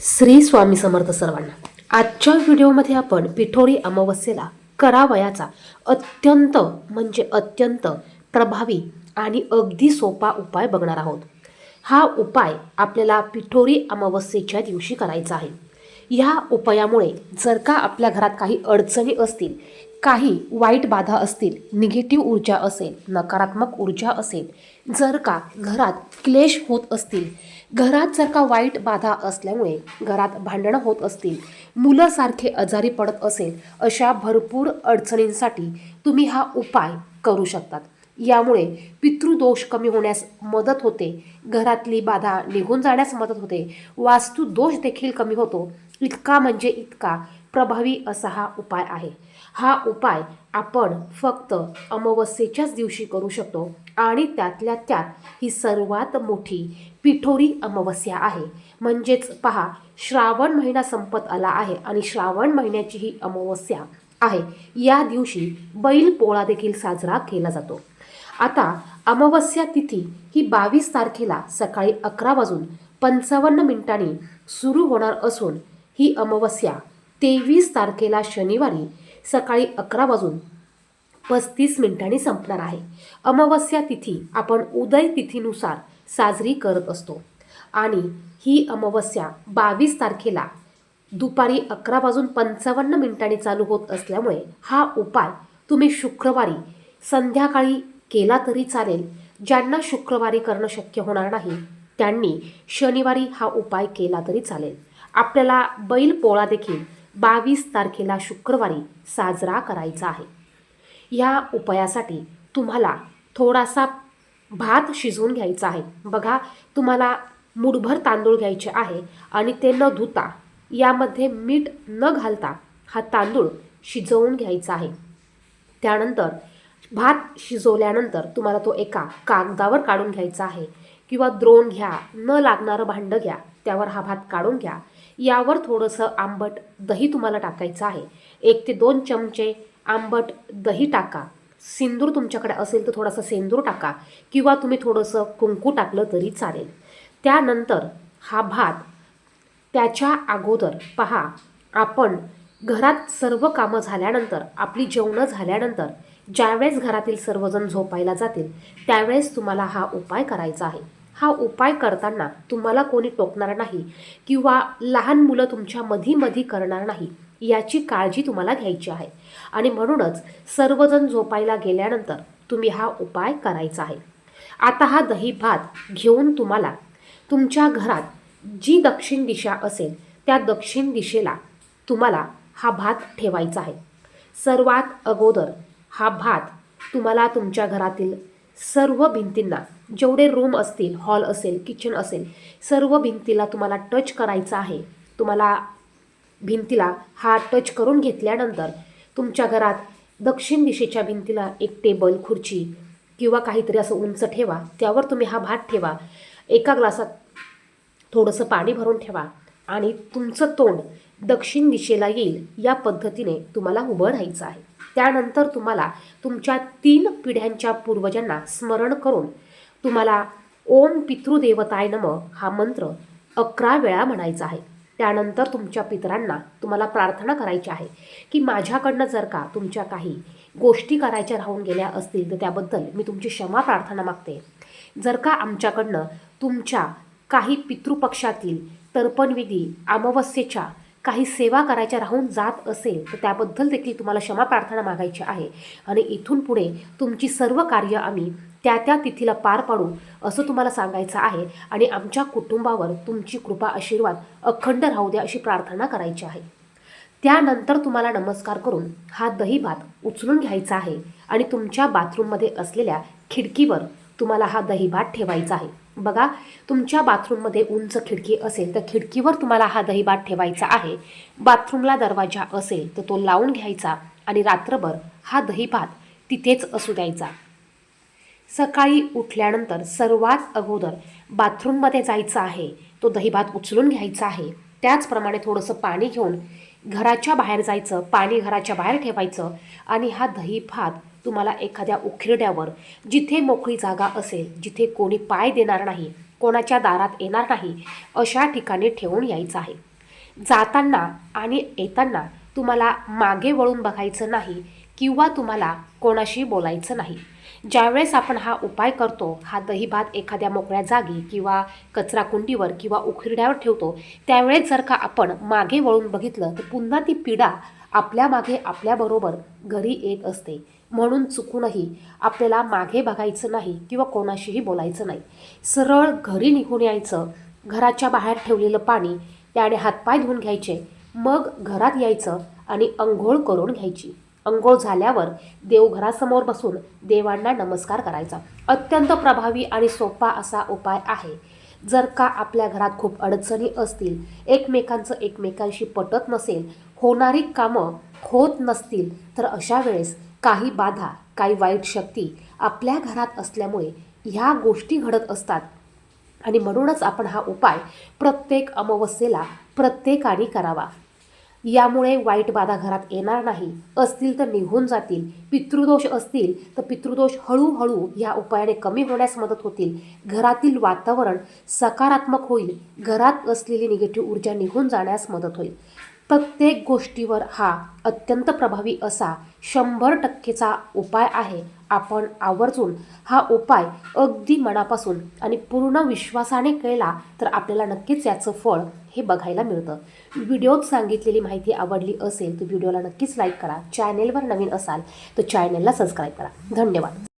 श्री स्वामी समर्थ सर्वांना आजच्या व्हिडिओमध्ये आपण पिठोरी अमावस्येला करावयाचा अत्यंत म्हणजे अत्यंत प्रभावी आणि अगदी सोपा उपाय बघणार आहोत. हा उपाय आपल्याला पिठोरी अमावस्येच्या दिवशी करायचा आहे. ह्या उपायामुळे जर का आपल्या घरात काही अडचणी असतील काही वाईट बाधा असतील निगेटिव्ह ऊर्जा असेल नकारात्मक ऊर्जा असेल जर का घरात क्लेश होत असतील घरात जर का वाईट बाधा असल्यामुळे घरात भांडणं होत असतील मुलासारखे आजारी पडत असेल अशा भरपूर अडचणींसाठी तुम्ही हा उपाय करू शकतात. यामुळे पितृदोष कमी होण्यास मदत होते घरातली बाधा निघून जाण्यास मदत होते वास्तू दोष देखील कमी होतो. इतका म्हणजे इतका प्रभावी असा हा उपाय आहे. हा उपाय आपण फक्त अमावस्येच्याच दिवशी करू शकतो आणि त्यातल्या त्यात ही सर्वात मोठी पिठोरी अमावस्या आहे. म्हणजेच पहा श्रावण महिना संपत आला आहे आणि श्रावण महिन्याची ही अमावस्या आहे. या दिवशी बैल पोळा देखील साजरा केला जातो. आता अमावस्या तिथी ही बावीस तारखेला सकाळी अकरा वाजून पंचावन्न मिनिटांनी सुरू होणार असून ही अमावस्या तेवीस तारखेला शनिवारी सकाळी अकरा वाजून पस्तीस मिनिटांनी संपणार आहे. अमावस्या तिथी आपण उदय तिथीनुसार साजरी करत असतो. आणि ही अमावस्या बावीस तारखेला दुपारी अकरा वाजून पंचावन्न मिनिटांनी चालू होत असल्यामुळे हा उपाय तुम्ही शुक्रवारी संध्याकाळी केला तरी चालेल. ज्यांना शुक्रवारी करणं शक्य होणार नाही त्यांनी शनिवारी हा उपाय केला तरी चालेल. आपल्याला बैल पोळा देखील बावीस तारखेला शुक्रवारी साजरा करायचा आहे. ह्या उपायासाठी तुम्हाला थोडासा भात शिजवून घ्यायचा आहे. बघा तुम्हाला मुठभर तांदूळ घ्यायचे आहे आणि ते न धुता यामध्ये मीठ न घालता हा तांदूळ शिजवून घ्यायचा आहे. त्यानंतर भात शिजवल्यानंतर तुम्हाला तो एका कागदावर काढून घ्यायचा आहे किंवा द्रोण घ्या न लागणारं भांडं घ्या त्यावर हा भात काढून घ्या. यावर थोडंसं आंबट दही तुम्हाला टाकायचं आहे. एक ते दोन चमचे आंबट दही टाका. सिंदूर तुमच्याकडे असेल तर थोडासा सेंदूर टाका किंवा तुम्ही थोडंसं कुंकू टाकलं तरी चालेल. त्यानंतर हा भात त्याच्या अगोदर पहा आपण घरात सर्व कामं झाल्यानंतर आपली जेवणं झाल्यानंतर ज्यावेळेस घरातील सर्वजण झोपायला जातील त्यावेळेस तुम्हाला हा उपाय करायचा आहे. हा उपाय करताना तुम्हाला कोणी टोकणार नाही किंवा लहान मुलं तुमच्या मधी मधी करणार नाही याची काळजी तुम्हाला घ्यायची आहे. आणि म्हणूनच सर्वजण झोपायला गेल्यानंतर तुम्ही हा उपाय करायचा आहे. आता हा दही भात घेऊन तुम्हाला तुमच्या घरात जी दक्षिण दिशा असेल त्या दक्षिण दिशेला तुम्हाला हा भात ठेवायचा आहे. सर्वात अगोदर हा भात तुम्हाला तुमच्या घरातील सर्व भिंतींना जेवढे रूम असतील हॉल असेल किचन असेल सर्व भिंतीला तुम्हाला टच करायचा आहे. तुम्हाला भिंतीला हा टच करून घेतल्यानंतर तुमच्या घरात दक्षिण दिशेच्या भिंतीला एक टेबल खुर्ची किंवा काहीतरी असं उंच ठेवा. त्यावर तुम्ही हा भात ठेवा. एका ग्लासात थोडंसं पाणी भरून ठेवा आणि तुमचं तोंड दक्षिण दिशेला येईल या पद्धतीने तुम्हाला उभं राहायचं आहे. त्यानंतर तुम्हाला तुमच्या तीन पिढ्यांच्या पूर्वजांना स्मरण करून तुम्हाला ओम पितृदेवताय नम हा मंत्र अकरा वेळा म्हणायचा आहे. त्यानंतर तुमच्या पितरांना तुम्हाला प्रार्थना करायची आहे की माझ्याकडनं जर का तुमच्या काही गोष्टी करायच्या राहून गेल्या असतील तर त्याबद्दल मी तुमची क्षमा प्रार्थना मागते. जर का आमच्याकडनं तुमच्या काही पितृपक्षातील तर्पणविधी अमावस्येच्या काही सेवा करायच्या राहून जात असेल तर त्याबद्दल देखील तुम्हाला क्षमा प्रार्थना मागायची आहे. आणि इथून पुढे तुमची सर्व कार्य आम्ही त्या त्या तिथीला पार पाडू असं तुम्हाला सांगायचं आहे. आणि आमच्या कुटुंबावर तुमची कृपा आशीर्वाद अखंड राहू द्या अशी प्रार्थना करायची आहे. त्यानंतर तुम्हाला नमस्कार करून हा दही भात उचलून घ्यायचा आहे. आणि तुमच्या बाथरूममध्ये असलेल्या खिडकीवर तुम्हाला हा दही भात ठेवायचा आहे. बघा तुमच्या बाथरूममध्ये उंच खिडकी असेल तर खिडकीवर तुम्हाला हा दहीभात ठेवायचा आहे. बाथरूमला दरवाजा असेल तर तो लावून घ्यायचा आणि रात्रभर हा दहीभात तिथेच असू द्यायचा. सकाळी उठल्यानंतर सर्वात अगोदर बाथरूममध्ये जायचं आहे तो दहीभात उचलून घ्यायचा आहे. त्याचप्रमाणे थोडंसं पाणी घेऊन घराच्या बाहेर जायचं पाणी घराच्या बाहेर ठेवायचं आणि हा दही भात तुम्हाला एखाद्या उखिरड्यावर जिथे मोकळी जागा असेल जिथे कोणी पाय देणार नाही कोणाच्या दारात येणार नाही अशा ठिकाणी ठेवून यायचं आहे. जाताना आणि येताना तुम्हाला मागे वळून बघायचं नाही किंवा तुम्हाला कोणाशी बोलायचं नाही. ज्यावेळेस आपण हा उपाय करतो हा दहीभात एखाद्या मोकळ्या जागी किंवा कचरा कुंडीवर किंवा उखिरड्यावर ठेवतो त्यावेळेस जर का आपण मागे वळून बघितलं तर पुन्हा ती पीडा आपल्या मागे आपल्याबरोबर घरी येत असते. म्हणून चुकूनही आपल्याला मागे बघायचं नाही किंवा कोणाशीही बोलायचं नाही. सरळ घरी निघून यायचं घराच्या बाहेर ठेवलेलं पाणी त्याने हातपाय धुवून घ्यायचे मग घरात यायचं आणि अंघोळ करून घ्यायची. अंघोळ झाल्यावर देवघरासमोर बसून देवांना नमस्कार करायचा. अत्यंत प्रभावी आणि सोपा असा उपाय आहे. जर का आपल्या घरात खूप अडचणी असतील एकमेकांचं एकमेकांशी पटत नसेल होणारी कामं होत नसतील तर अशा वेळेस काही बाधा काही वाईट शक्ती आपल्या घरात असल्यामुळे ह्या गोष्टी घडत असतात. आणि म्हणूनच आपण हा उपाय प्रत्येक अमावस्येला प्रत्येकाने करावा. यामुळे वाईट बाधा घरात येणार नाही असतील तर निघून जातील पितृदोष असतील तर पितृदोष हळूहळू या उपायाने कमी होण्यास मदत होतील. घरातील वातावरण सकारात्मक होईल घरात असलेली निगेटिव्ह ऊर्जा निघून जाण्यास मदत होईल. प्रत्येक गोष्टीवर हा अत्यंत प्रभावी असा शंभर टक्केचा उपाय आहे. आपण आवर्जून हा उपाय अगदी मनापासून आणि पूर्ण विश्वासाने केला तर आपल्याला नक्कीच याचं फळ हे बघायला मिळतं. व्हिडिओत सांगितलेली माहिती आवडली असेल तर व्हिडिओला नक्कीच लाईक करा. चॅनेलवर नवीन असाल तर चॅनेलला सबस्क्राईब करा. धन्यवाद.